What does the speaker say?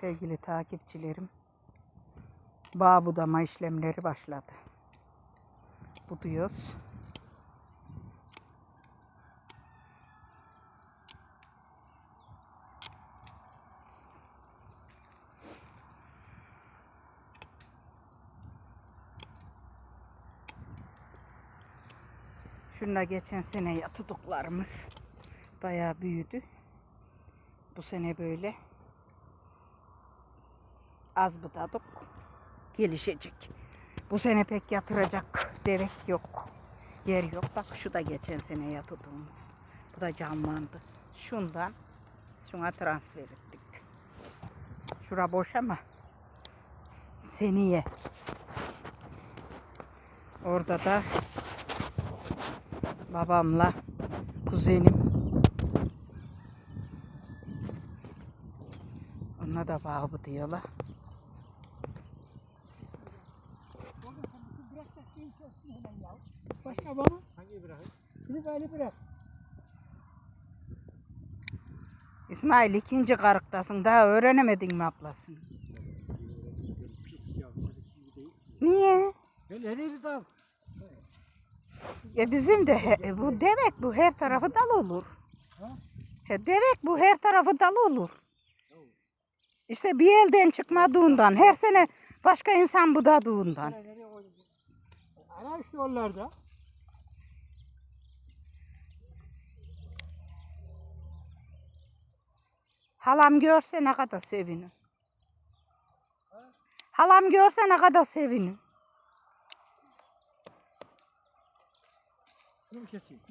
Sevgili takipçilerim, bağ budama işlemleri başladı. Buduyoruz. Şunla geçen sene yatıdıklarımız bayağı büyüdü. Bu sene böyle az budadık. Gelişecek. Bu sene pek yatıracak devek yok. Yer yok. Bak şu da geçen sene yatırdığımız. Bu da canlandı. Şundan şuna transfer ettik. Şura boş ama seneye. Orada da babamla kuzenim ona da bağ diyorlar. Başka baba. Hangi bırakın? Şunu böyle bırak. İsmail ikinci karıktasın. Daha öğrenemedin mi ablasını? Ya. Niye? Ben nereye dal? E bizim de he- bu devek bu her tarafı dal olur. Ha? He, devek bu her tarafı dal olur. İşte bir elden çıkmadığından her sene başka insan budadığından. Nereye koydun? Ara işte onlarda. Halam görse ne kadar sevinir. Halam görse ne kadar sevinir. Şunu mu keseyim?